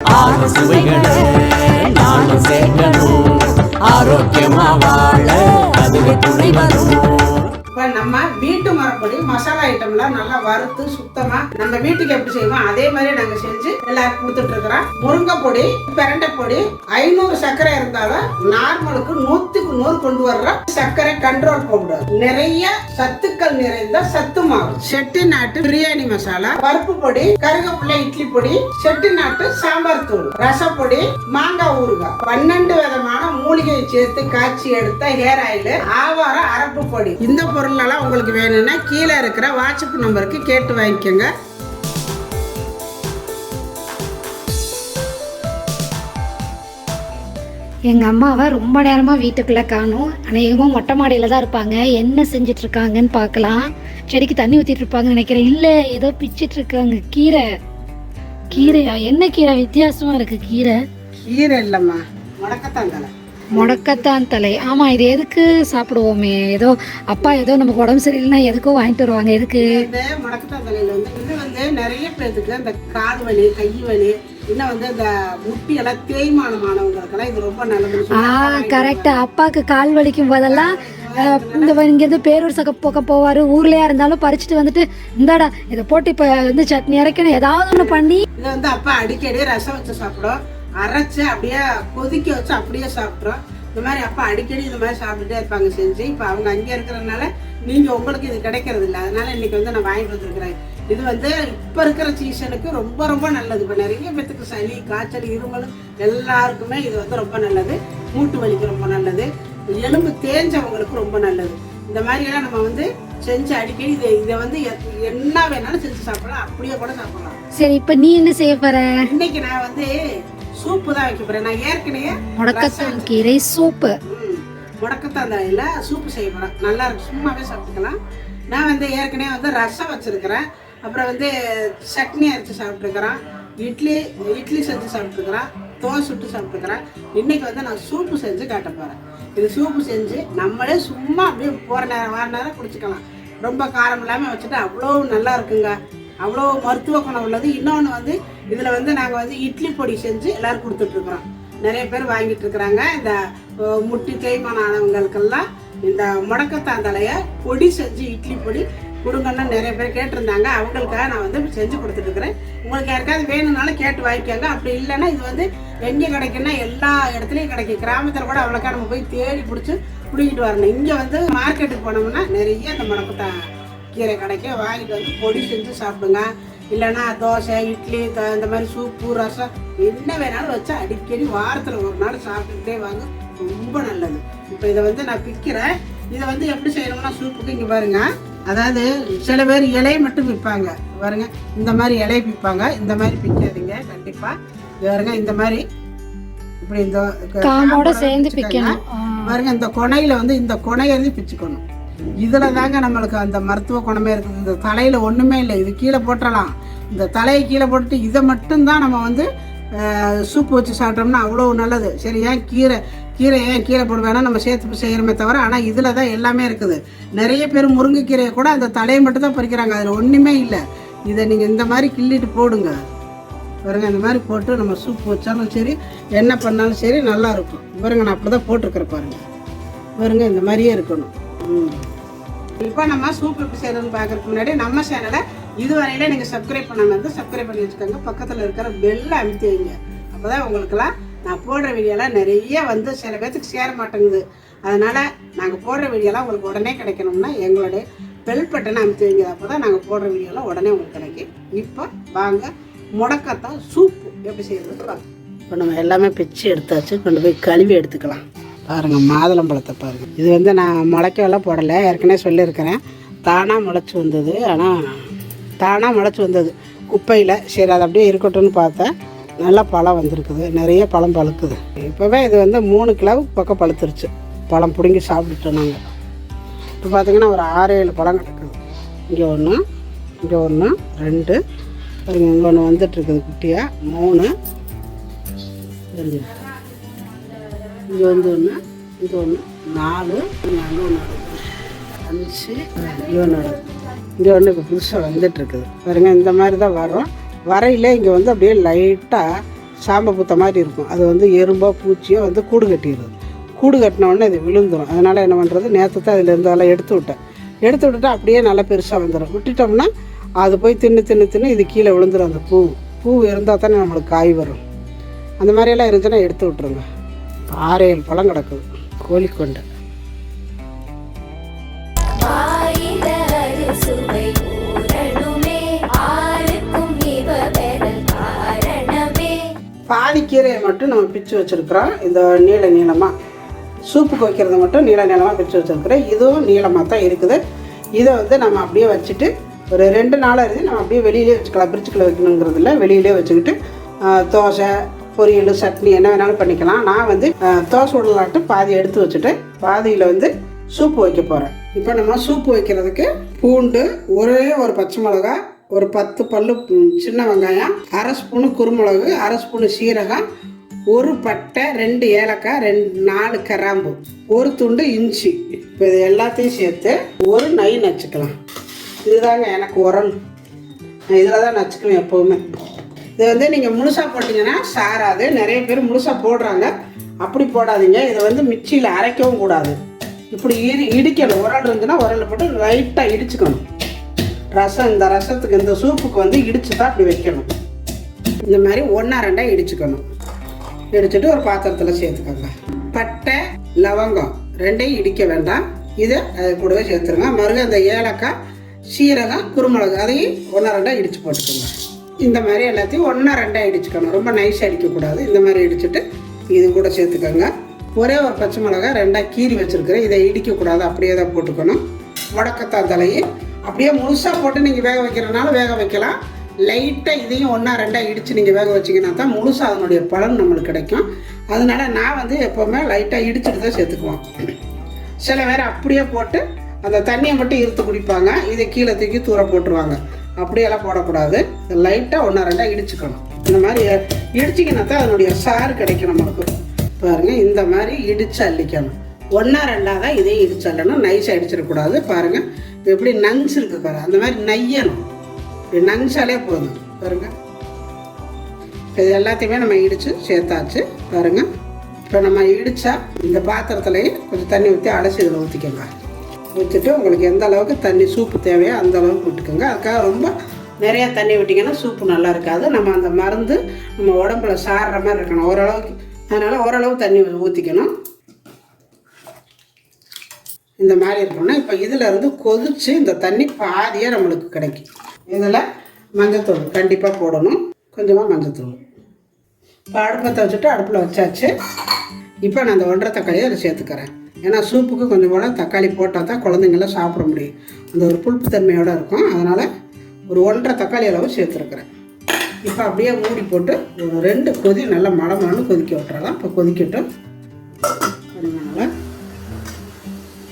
ஆறு சுவைகளை நானும் சேர்க்கணும் ஆரோக்கியமா வாழ அதுவே துணை வரும். இப்ப நம்ம வீட்டு பொடி மசாலா ஐட்டம்லாம் நல்லா வறுத்து சுத்தமா நம்ம வீட்டுக்கு எப்படி செய்வோம் அதே மாதிரி நாங்க செஞ்சு எல்லாருக்கும் கொடுத்துட்டு இருக்கிறோம். முருங்கை பொடி பிரண்டை பொடி ஐநூறு சர்க்கரை இருந்தாலும் நார்மலுக்கு நூத்துக்கு நூறு கொண்டு வர்ற சர்க்கரை கண்ட்ரோல் பவுடர் நிறைய சத்துக்கள் நிறைந்த சத்து மாவு. செட்டி நாட்டு பிரியாணி மசாலா பருப்பு பொடி கருகப்புள்ள இட்லி பொடி செட்டி நாட்டு சாம்பார் தூள் ரசப்பொடி மாங்காய் ஊறுகாய். பன்னெண்டு விதமான மூலிகையை சேர்த்து காய்ச்சி எடுத்த ஹேர் ஆயில் ஆவாரம் அரப்பு பொடி. இந்த பொருள் எல்லாம் உங்களுக்கு வேணும்னா கீழே இருக்கிற வாட்ஸ்அப் நம்பருக்கு கேட்டு வாங்கிக்கோங்க. எங்கள் அம்மாவை ரொம்ப நேரமாக வீட்டுக்குள்ளே காணும். அநேகமாக மொட்டை மாடியில் தான் இருப்பாங்க. என்ன செஞ்சுட்டு இருக்காங்கன்னு பார்க்கலாம். செடிக்கு தண்ணி ஊற்றிட்டு இருப்பாங்கன்னு நினைக்கிறேன். இல்லை ஏதோ பிச்சிட்டு இருக்காங்க கீரை. கீரையா? என்ன கீரை? வித்தியாசமாக இருக்குது கீரை. கீரை இல்லைம்மா. முடக்கத்தான் தலை. முடக்கத்தான் தலை. ஆமாம் இது எதுக்கு சாப்பிடுவோமே? ஏதோ அப்பா ஏதோ நமக்கு உடம்பு சரியில்லைன்னா எதுக்கோ வாங்கிட்டு வருவாங்க. எதுக்கு? இந்த முடக்கத்தான் தலையில வந்து இன்னும் வந்து நிறைய பேருக்கு இந்த கால் வலி கை வலி இன்னும் வந்து இந்த முட்டி எல்லாம் தேய்மானமானவங்களுக்கெல்லாம் இது ரொம்ப நல்லது ஆ கரெக்டா அப்பாவுக்கு கால் வலிக்கும் போதெல்லாம் இந்த இங்கேருந்து பேரூர் சக்க பக்கம் போவார். ஊர்லயா இருந்தாலும் பறிச்சுட்டு வந்துட்டு இந்தாடா இதை போட்டு இப்போ வந்து சட்னி அரைக்கணும். ஏதாவது ஒன்று பண்ணி இது வந்து அப்பா அடிக்கடி ரசம் வச்சு சாப்பிடும். அரைச்சு அப்படியே கொதிக்க வச்சு அப்படியே சாப்பிட்றோம் இந்த மாதிரி அப்பா அடிக்கடி இந்த மாதிரி சாப்பிட்டுட்டே இருப்பாங்க செஞ்சு. இப்போ அவங்க அங்கே இருக்கிறதுனால நீங்கள் உங்களுக்கு இது கிடைக்கிறது இல்லை. அதனால இன்னைக்கு வந்து நான் வாங்கிட்டு வந்திருக்கிறேன் இது வந்து இப்போ இருக்கிற சீசனுக்கு ரொம்ப ரொம்ப நல்லது. இப்போ நிறைய பேத்துக்கு சளி காய்ச்சல் இருமல் எல்லாருக்குமே இது வந்து ரொம்ப நல்லது. மூட்டு வலிக்கு ரொம்ப நல்லது. எலும்பு தேஞ்சவங்களுக்கு ரொம்ப நல்லது. இந்த மாதிரியெல்லாம் நம்ம வந்து செஞ்சு அடிக்கடி இதை இதை வந்து என்ன வேணாலும் செஞ்சு சாப்பிடலாம். அப்படியே கூட சாப்பிடலாம். சரி இப்போ நீ என்ன செய்ய போற? இன்னைக்கு நான் வந்து சூப்பு தான் வைக்க போறேன். நான் ஏற்கனவே முடக்கத்தான் கீரை சூப்பு. முடக்கத்தான் தலையில சூப்பு செய்ய போறேன். நல்லா இருக்கு. சும்மாவே சாப்பிட்டுக்கலாம். நான் வந்து ஏற்கனவே வந்து ரசம் வச்சிருக்கிறேன். அப்புறம் வந்து சட்னி அரைச்சி சாப்பிட்ருக்கிறேன் இட்லி இட்லி செஞ்சு சாப்பிட்ருக்கிறேன் தோசை சுட்டு சாப்பிட்ருக்கிறேன் இன்னைக்கு வந்து நான் சூப்பு செஞ்சு காட்ட போறேன். இது சூப்பு செஞ்சு நம்மளே சும்மா அப்படியே போற நேரம் வார நேரம் குடிச்சுக்கலாம். ரொம்ப காரம் இல்லாமல் வச்சுட்டு அவ்வளோ நல்லா இருக்குங்க. அவ்வளோ மருத்துவ குணம் உள்ளது. இன்னொன்று வந்து இதில் வந்து நாங்கள் வந்து இட்லி பொடி செஞ்சு எல்லோரும் கொடுத்துட்ருக்குறோம். நிறைய பேர் வாங்கிட்டு இருக்கிறாங்க இந்த முட்டி தேய்மானம் ஆனவங்களுக்கெல்லாம் இந்த முடக்கத்தான் தலையை பொடி செஞ்சு இட்லி பொடி கொடுங்கன்னா நிறைய பேர் கேட்டிருந்தாங்க. அவங்களுக்காக நான் வந்து செஞ்சு கொடுத்துட்ருக்குறேன். உங்களுக்கு யாருக்காவது வேணும்னாலும் கேட்டு வாங்கிக்கோங்க. அப்படி இல்லைன்னா இது வந்து எங்கே கிடைக்குன்னா எல்லா இடத்துலையும் கிடைக்கும். கிராமத்தில் கூட அவ்வளோக்கா நம்ம போய் தேடி பிடிச்சி பிடிக்கிட்டு வரணும். இங்கே வந்து மார்க்கெட்டுக்கு போனோம்னா நிறைய இந்த முடக்கத்தான் கீரை கிடைக்கும் வாங்கிட்டு வந்து பொடி செஞ்சு சாப்பிடுங்க. இல்லைன்னா தோசை இட்லி த- இந்த மாதிரி சூப்பு ரசம் என்ன வேணாலும் வச்சு அடிக்கடி வாரத்தில் ஒரு நாள் சாப்பிட்டுக்கிட்டே வாங்க. ரொம்ப நல்லது. இப்போ இதை வந்து நான் பிக்கிறேன் இதை வந்து எப்படி செய்யணும்னா சூப்புக்கு இங்கே பாருங்க. அதாவது சில பேர் இலையை மட்டும் விற்பாங்க. பாருங்க. இந்த மாதிரி இலையை விற்பாங்க. இந்த மாதிரி பிக்காதீங்க கண்டிப்பாக பாருங்க இந்த மாதிரி இப்படி இந்த சேர்ந்து. பிக்கணும். பாருங்க இந்த கொனையில வந்து இந்த கொனையை வந்து பிச்சுக்கணும். இதில் தாங்க நம்மளுக்கு அந்த மருத்துவ குணமே இருக்குது. இந்த தலையில் ஒன்றுமே இல்லை. இது கீழே போட்டலாம் இந்த தலையை கீழே போட்டுட்டு இதை மட்டும்தான் நம்ம வந்து சூப் சூப்பு வச்சு சாப்பிட்டோம்னா அவ்வளோ நல்லது. சரி ஏன் கீரை கீரை ஏன் கீழே போட நம்ம சேர்த்து செய்கிறோமே தவிர ஆனால் இதில் தான் எல்லாமே இருக்குது. நிறைய பேர் முருங்கைக்கீரையை கூட அந்த தலையை மட்டும் தான் பறிக்கிறாங்க. அதில் ஒன்றுமே இல்லை. இதை நீங்கள் இந்த மாதிரி கிள்ளிட்டு போடுங்க. பாருங்க இந்த மாதிரி போட்டு நம்ம சூப் வச்சாலும் சரி என்ன பண்ணாலும் சரி நல்லாயிருக்கும் பாருங்க நான் அப்படி தான் போட்டிருக்கிறேன் பாருங்கள் பாருங்க இந்த மாதிரியே இருக்கணும். இப்போ நம்ம சூப் எப்படி செய்யறதுன்னு பார்க்கறதுக்கு முன்னாடி நம்ம சேனலை இதுவரையில நீங்கள் சப்ஸ்கிரைப் பண்ணாமல் இருந்து சப்ஸ்கிரைப் பண்ணி வச்சுக்கோங்க. பக்கத்தில் இருக்கிற பெல்ல அழுத்தி வைங்க. அப்போ தான் உங்களுக்குலாம் நான் போடுற வீடியோலாம் நிறைய வந்து சில பேர்த்துக்கு சேர மாட்டேங்குது. அதனால் நாங்கள் போடுற வீடியோலாம் உங்களுக்கு உடனே கிடைக்கணும்னா எங்களுடைய பெல் பட்டனை அமுத்தி வைங்க. அப்போ தான் நாங்கள் போடுற வீடியோலாம் உடனே உங்களுக்கு கிடைக்கும். இப்போ வாங்க முடக்கத்தான் சூப்பு எப்படி செய்யறது இப்போ நம்ம எல்லாமே பிச்சு எடுத்தாச்சு. கொண்டு போய் கழுவி எடுத்துக்கலாம். பாருங்கள் மாதுளம்பழத்தை பாருங்கள் இது வந்து நான் முளைக்கவெல்லாம் போடலை ஏற்கனவே சொல்லியிருக்கிறேன். தானாக முளைச்சி வந்தது ஆனால் தானாக முளைச்சி வந்தது. குப்பையில் சரி அது அப்படியே இருக்கட்டும்னு பார்த்தேன். நல்லா பழம் வந்திருக்குது நிறைய பழம் பழுக்குது. இப்போவே இது வந்து மூணு கிலோவுக்கு பக்கம் பழுத்துருச்சு. பழம் பிடுங்கி சாப்பிட்டுட்டோம் நாங்கள் இப்போ பார்த்தீங்கன்னா ஒரு ஆறு ஏழு பழம் கிடக்குது. இங்கே ஒன்று இங்கே ஒன்று ரெண்டு. பாருங்க இங்கே ஒன்று வந்துட்டுருக்குது குட்டியாக மூணு. தெரிஞ்சு இங்கே வந்து ஒன்று இது ஒன்று நாலு இங்கே அங்கே ஒன்று அஞ்சு இங்கே ஒன்று இங்கே ஒன்று இப்போ புதுசாக வந்துட்டுருக்குது பாருங்கள் பாருங்க இந்த மாதிரி தான் வரும் வரையில் இங்கே வந்து அப்படியே லைட்டாக சாம்பை பூத்த மாதிரி இருக்கும். அது வந்து எறும்போ பூச்சியோ வந்து கூடு கட்டிடுது. கூடு கட்டின உடனே இது விழுந்துடும் அதனால் என்ன பண்ணுறது நேற்று தான் அதில் இருந்து எடுத்து விட்டேன். எடுத்து விட்டுட்டா அப்படியே நல்லா பெருசாக வந்துடும் விட்டுட்டோம்னா அது போய் தின்னு தின்னு தின்னு இது கீழே விழுந்துடும் அந்த பூ. பூ இருந்தால் தானே நம்மளுக்கு காய் வரும். அந்த மாதிரியெல்லாம் இருந்துச்சுன்னா எடுத்து விட்ருங்க ஆறு பழம் கிடக்குது கோழிக்கொண்டை. ஆயிர பாதிக்கீரையை மட்டும் நம்ம பிச்சு வச்சுருக்குறோம். இந்த நீள நீளமாக சூப்புக்கு வைக்கிறது மட்டும் நீள நீளமாக பிச்சு வச்சுருக்குறோம். இதுவும் நீளமாக தான் இருக்குது. இதை வந்து நம்ம அப்படியே வச்சுட்டு ஒரு ரெண்டு நாளாக இருந்து நம்ம அப்படியே வெளியிலே வச்சுக்கலாம். பிரிட்ஜுக்குள்ளே வைக்கணுங்கிறது இல்லை வெளியிலே வச்சுக்கிட்டு தோசை பொரியல் சட்னி என்ன வேணாலும் பண்ணிக்கலாம். நான் வந்து தோசை உடலாட்டு பாதி எடுத்து வச்சுட்டு பாதியில் வந்து சூப்பு வைக்க போகிறேன் இப்போ நம்ம சூப்பு வைக்கிறதுக்கு பூண்டு ஒரே ஒரு பச்சை மிளகா ஒரு பத்து பல்லு சின்ன வெங்காயம் அரை ஸ்பூனு குருமிளகு அரை ஸ்பூனு சீரகம் ஒரு பட்டை ரெண்டு ஏலக்காய் ரெண்டு நாலு கிராம்பு ஒரு துண்டு இஞ்சி. இப்போ இது எல்லாத்தையும் சேர்த்து ஒரு நை நச்சுக்கலாம். இதுதாங்க எனக்கு உரல். நான் இதில் தான் நச்சுக்குவேன் எப்போவுமே. இது வந்து நீங்கள் முழுசாக போட்டிங்கன்னா சாராது. நிறைய பேர் முழுசாக போடுறாங்க. அப்படி போடாதீங்க. இதை வந்து மிக்சியில் அரைக்கவும் கூடாது. இப்படி இடி இடிக்கணும். உரல் இருந்துன்னா உரலில் போட்டு லைட்டாக இடிச்சுக்கணும். ரசம் இந்த ரசத்துக்கு இந்த சூப்புக்கு வந்து இடிச்சு தான் அப்படி வைக்கணும். இந்த மாதிரி ஒன்றா ரெண்டாக இடிச்சுக்கணும். இடிச்சிட்டு ஒரு பாத்திரத்தில் சேர்த்துக்கோங்க. பட்டை லவங்கம் ரெண்டையும் இடிக்க வேண்டாம். இதை அது கூடவே சேர்த்துருங்க. மறுபடியும் அந்த ஏலக்காய் சீரகம் குருமிளகு அதையும் ஒன்றா ரெண்டாக இடித்து போட்டுக்கோங்க. இந்த மாதிரி எல்லாத்தையும் ஒன்றா ரெண்டாக இடிச்சுக்கணும். ரொம்ப நைஸாக அடிக்கக்கூடாது இந்த மாதிரி இடிச்சுட்டு இது கூட சேர்த்துக்கோங்க. ஒரே ஒரு பச்சை மிளகாய் ரெண்டாக கீறி வச்சுருக்கிறேன். இதை இடிக்கக்கூடாது. அப்படியே தான் போட்டுக்கணும். முடக்கத்தா தலையை. அப்படியே முழுசாக போட்டு நீங்கள் வேக வைக்கிறனால வேக வைக்கலாம். லைட்டாக இதையும் ஒன்றா ரெண்டாக இடித்து நீங்கள் வேக வச்சிங்கன்னா தான் முழுசாக அதனுடைய பலன் நம்மளுக்கு கிடைக்கும். அதனால நான் வந்து எப்போவுமே லைட்டாக இடிச்சிட்டு தான் சேர்த்துக்குவோம். சில பேர் அப்படியே போட்டு அந்த தண்ணியை மட்டும் இழுத்து குடிப்பாங்க. இதை கீழே தூக்கி தூர போட்டுருவாங்க. அப்படியெல்லாம் போடக்கூடாது. லைட்டாக ஒன்றா ரெண்டாக இடிச்சுக்கணும். இந்த மாதிரி இடிச்சிக்கினா தான் அதனுடைய சாறு கிடைக்கும் நமக்கு. பாருங்க இந்த மாதிரி இடித்து அள்ளிக்கணும். ஒன்றா ரெண்டாக தான் இதையும் இடிச்சு அள்ளணும். நைஸாக இடிச்சிடக்கூடாது. பாருங்க இப்போ எப்படி நஞ்சிருக்கு பாரு. அந்த மாதிரி நையணும். இப்படி நஞ்சாலே போதும். பாருங்க. இது எல்லாத்தையுமே நம்ம இடித்து சேர்த்தாச்சு. பாருங்க. இப்போ நம்ம இடித்தா இந்த பாத்திரத்துலேயே கொஞ்சம் தண்ணி ஊற்றி அலசி இதில் ஊற்றிக்கோங்க வச்சுட்டு உங்களுக்கு எந்த அளவுக்கு தண்ணி சூப்பு தேவையோ அந்த அளவுக்கு விட்டுக்கோங்க. அதுக்காக ரொம்ப நிறைய தண்ணி விட்டிங்கன்னா சூப்பு நல்லா இருக்காது. நம்ம அந்த மருந்து நம்ம உடம்புல சாடுற மாதிரி இருக்கணும். ஓரளவுக்கு அதனால் ஓரளவு தண்ணி ஊற்றிக்கணும் இந்த மாதிரி இருக்கணும்னா இப்போ இதில் இருந்து கொதித்து இந்த தண்ணி பாதியாக நம்மளுக்கு கிடைக்கும். இதில் மஞ்சத்தூள் கண்டிப்பாக போடணும். கொஞ்சமாக மஞ்சத்தூள். இப்போ அடுப்பத்தை வச்சுட்டு அடுப்பில் வச்சாச்சு. இப்போ நான் அந்த ஒன்றரை தக்காளியை அதில் சேர்த்துக்கிறேன். ஏன்னா சூப்புக்கு கொஞ்சம் கூட தக்காளி போட்டால் தான் குழந்தைங்களாம் சாப்பிட முடியும். அந்த ஒரு புளிப்பு தன்மையோடு இருக்கும். அதனால் ஒரு ஒன்றரை தக்காளி அளவு சேர்த்துருக்குறேன். இப்போ அப்படியே மூடி போட்டு ஒரு ரெண்டு கொதி நல்லா மழை மழை கொதிக்க விட்டுறலாம். இப்போ கொதிக்கட்டும். அதனால்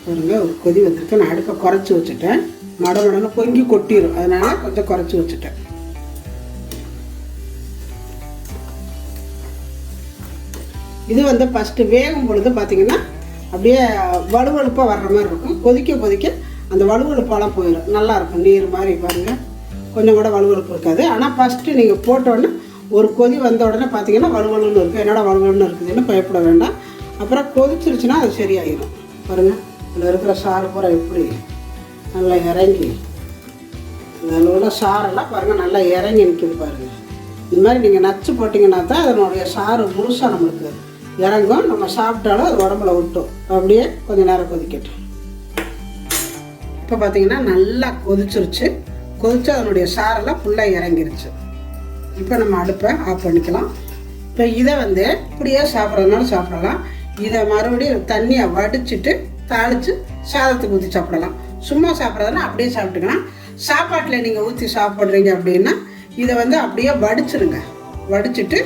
பாருங்க ஒரு கொதி வந்திருக்கு. நான் அடுப்பை குறைச்சி வச்சுட்டேன். மட மடன்னு பொங்கி கொட்டிடும் அதனால் கொஞ்சம் குறைச்சி வச்சுட்டேன். இது வந்து ஃபஸ்ட்டு வேகும் பொழுது பார்த்தீங்கன்னா அப்படியே வலுவழுப்பாக வர்ற மாதிரி இருக்கும். கொதிக்க கொதிக்க அந்த வலுவழுப்பாலாம் போயிடும். நல்லாயிருக்கும் நீர் மாதிரி பாருங்கள் கொஞ்சம் கூட வலுவழுப்பு இருக்காது. ஆனால் ஃபஸ்ட்டு நீங்கள் போட்டோன்னே ஒரு கொதி வந்த உடனே பார்த்தீங்கன்னா வலுவலுன்னு இருக்குது என்னடா வலுவலுன்னு இருக்குதுன்னு பயப்பட வேண்டாம். அப்புறம் கொதிச்சிருச்சுன்னா அது சரியாயிடும் பாருங்கள் இதில் இருக்கிற சாறு பூரா எப்படி நல்லா இறங்கி அதில் உள்ள சாரெல்லாம் பாருங்கள் நல்லா இறங்கி நிற்கிது பாருங்கள் இந்த மாதிரி நீங்கள் நச்சு போட்டிங்கன்னா தான் அதனுடைய சாறு முழுசாக நம்மளுக்கு இறங்கும் நம்ம சாப்பிட்டாலும் அது உடம்புல விட்டும் அப்படியே கொஞ்சம் நேரம் கொதிக்கட்டும். இப்போ பார்த்தீங்கன்னா நல்லா கொதிச்சிருச்சு. கொதிச்சு அதனுடைய சாரெல்லாம் ஃபுல்லாக இறங்கிருச்சு. இப்போ நம்ம அடுப்பை ஆஃப் பண்ணிக்கலாம். இப்போ இதை வந்து இப்படியே சாப்பிட்றதுனால சாப்பிடலாம். இதை மறுபடியும் தண்ணியை வடிச்சிட்டு தாளித்து சாதத்துக்கு ஊற்றி சாப்பிடலாம். சும்மா சாப்பிட்றதுனா அப்படியே சாப்பிட்டுக்கலாம். சாப்பாட்டில் நீங்கள் ஊற்றி சாப்பிட்றீங்க அப்படின்னா இதை வந்து அப்படியே வடிச்சிருங்க. வடிச்சிட்டு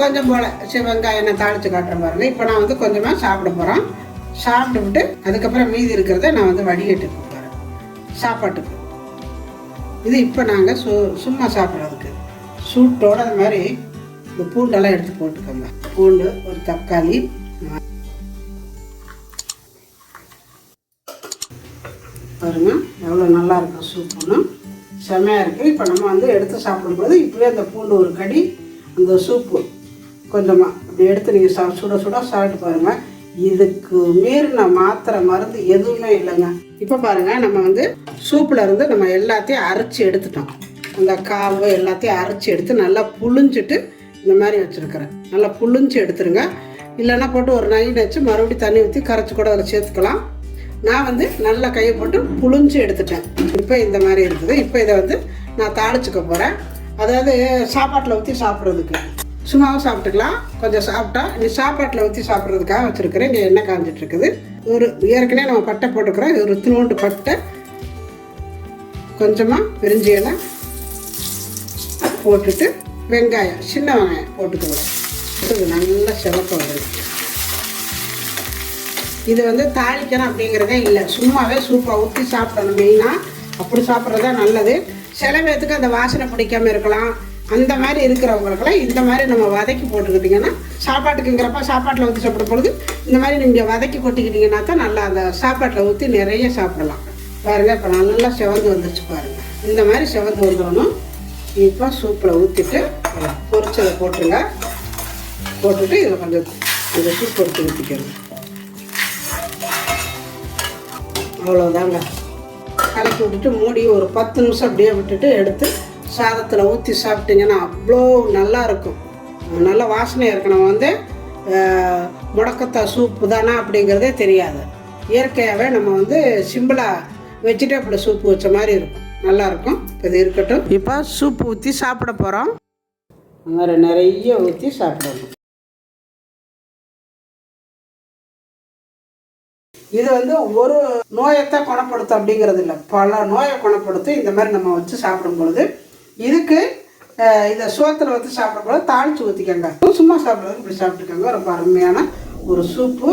கொஞ்சம் போல் சரி வெங்காயம் நான் தாளித்து காட்டுறேன் பாருங்க. இப்போ நான் வந்து கொஞ்சமாக சாப்பிட போகிறோம் சாப்பிட்டுவிட்டு அதுக்கப்புறம் மீதி இருக்கிறத நான் வந்து வடிகட்டி போகிறேன் சாப்பாட்டுக்கு. இது இப்போ நாங்கள் சு சும்மா சாப்பிட்றதுக்கு. சூட்டோட அது மாதிரி இந்த பூண்டெல்லாம் எடுத்து போட்டுக்கோங்க. பூண்டு ஒரு தக்காளி. பாருங்க எவ்வளோ நல்லா இருக்கும் சூப்புன்னு செம்மையாக இருக்குது இப்போ நம்ம வந்து எடுத்து சாப்பிடும்போது இப்போவே அந்த பூண்டு ஒரு கடி அந்த சூப்பு. கொஞ்சமாக இப்படி எடுத்து நீங்கள் சா சுட சுட சாப்பிட்டு பாருங்கள் இதுக்கு மீறி நான் மாத்திரை மருந்து எதுவுமே இல்லைங்க. இப்போ பாருங்கள் நம்ம வந்து சூப்பில் இருந்து நம்ம எல்லாத்தையும் அரைச்சி எடுத்துட்டோம். அந்த காவு எல்லாத்தையும் அரைச்சி எடுத்து நல்லா புழிஞ்சிட்டு இந்த மாதிரி வச்சுருக்கிறேன். நல்லா புழிஞ்சு எடுத்துருங்க. இல்லைன்னா போட்டு ஒரு நைட் வச்சு மறுபடியும் தண்ணி ஊற்றி கரைச்சி கூட அதில் சேர்த்துக்கலாம். நான் வந்து நல்லா கையை போட்டு புழிஞ்சு எடுத்துட்டேன். இப்போ இந்த மாதிரி இருக்குது. இப்போ இதை வந்து நான் தாளிச்சுக்க போகிறேன் அதாவது சாப்பாட்டில் ஊற்றி சாப்பிட்றதுக்கு. சும்மாவும் சாப்பிட்டுக்கலாம். கொஞ்சம் சாப்பிட்டா நீ சாப்பாட்டில் ஊற்றி சாப்பிட்றதுக்காக வச்சுருக்கிறேன். இங்கே எண்ணெய் காஞ்சிட்ருக்குது. ஒரு ஏற்கனவே நம்ம பட்டை போட்டுக்கிறோம். ஒரு துணூண்டு பட்டை. கொஞ்சமாக விரிஞ்சி இலை போட்டுட்டு வெங்காயம் சின்ன வெங்காயம் போட்டுக்கோங்க. இது நல்லா சிவக்க வரும் இது வந்து தாளிக்கணும் அப்படிங்கிறதே இல்லை. சும்மாவே சூப்பாக ஊற்றி சாப்பிடணும். மெயினாக அப்படி சாப்பிட்றதா நல்லது. சில பேர்த்துக்கு அந்த வாசனை பிடிக்காம இருக்கலாம். அந்த மாதிரி இருக்கிறவங்களுக்கெல்லாம் இந்த மாதிரி நம்ம வதக்கி போட்டுக்கிட்டிங்கன்னா சாப்பாட்டுக்குங்கிறப்ப சாப்பாட்டில் ஊற்றி சாப்பிடும் பொழுது இந்த மாதிரி நீங்கள் வதக்கி கொட்டிக்கிட்டிங்கன்னா தான் நல்லா அந்த சாப்பாட்டில் ஊற்றி நிறைய சாப்பிடலாம். பாருங்கள் இப்போ நல்லா செவந்து வந்துருச்சு பாருங்கள் இந்த மாதிரி செவந்து வந்துடணும். இப்போ சூப்பில் ஊற்றிட்டு பொரிச்சதை போட்டுருங்க. போட்டுட்டு இதில் கொஞ்சம் இந்த சூப் எடுத்து ஊற்றிக்கணும் அவ்வளோதாங்க கலக்கி விட்டுட்டு மூடி ஒரு பத்து நிமிஷம் அப்படியே விட்டுட்டு எடுத்து சாதத்தில் ஊற்றி சாப்பிட்டீங்கன்னா அவ்வளோ நல்லா இருக்கும். நல்ல வாசனையாக இருக்கு நம்ம வந்து அஹ், முடக்கத்தாய் சூப்பு தானா அப்படிங்கிறதே தெரியாது. இயற்கையாகவே நம்ம வந்து சிம்பிளாக வெஜிடபிள் சூப்பு வச்ச மாதிரி இருக்கும். நல்லா இருக்கும். இப்போ இது இருக்கட்டும். இப்போ சூப்பு ஊற்றி சாப்பிட போகிறோம் இந்த மாதிரி நிறைய ஊற்றி சாப்பிடணும். இது வந்து ஒரு நோயைத்தான் குணப்படுத்தும் அப்படிங்கிறது இல்லை. பல நோயை குணப்படுத்தும் இந்த மாதிரி நம்ம வச்சு சாப்பிடும் பொழுது இதுக்கு அஹ், இதை சோத்தில் வந்து சாப்பிடும்போது தாளித்து ஊற்றிக்கங்க சும்மா சாப்பிட்றது இப்படி சாப்பிட்டுக்கோங்க. ரொம்ப அருமையான ஒரு சூப்பு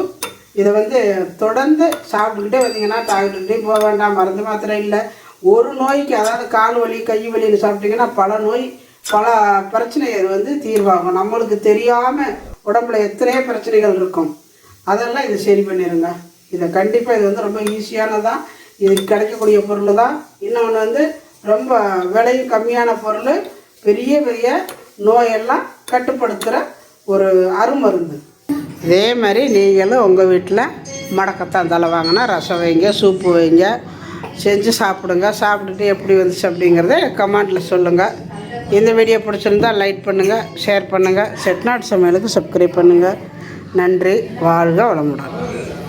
இதை வந்து தொடர்ந்து சாப்பிட்டுக்கிட்டே வந்தீங்கன்னா டாக்டர்கிட்டையும் போக வேண்டாம். மருந்து மாத்திரை இல்லை. ஒரு நோய்க்கு அதாவது கால் வலி கை வலின்னு சாப்பிட்டீங்கன்னா பல நோய் பல பிரச்சனைகள் வந்து தீர்வாகும். நம்மளுக்கு தெரியாமல் உடம்புல எத்தனையோ பிரச்சனைகள் இருக்கும். அதெல்லாம் இது சரி பண்ணிடுங்க இதை கண்டிப்பாக இது வந்து ரொம்ப ஈஸியானதான் இது கிடைக்கக்கூடிய பொருள் தான் இன்னொன்று வந்து ரொம்ப விலையும் கம்மியான பொருள் பெரிய பெரிய நோயெல்லாம் கட்டுப்படுத்துகிற ஒரு அருமருந்து. இதே மாதிரி நீங்களும் உங்கள் வீட்டில் மடக்கத்தான் தலை வாங்கினா ரசம் வைங்க சூப்பு வைங்க செஞ்சு சாப்பிடுங்க. சாப்பிட்டுட்டு எப்படி வந்துச்சு அப்படிங்கிறத கமெண்டில் சொல்லுங்கள் இந்த வீடியோ பிடிச்சிருந்தா லைக் பண்ணுங்கள் ஷேர் பண்ணுங்கள் செட்நாட் சமையலுக்கு சப்ஸ்கிரைப் பண்ணுங்கள் நன்றி வாழ்க வளமுடன்.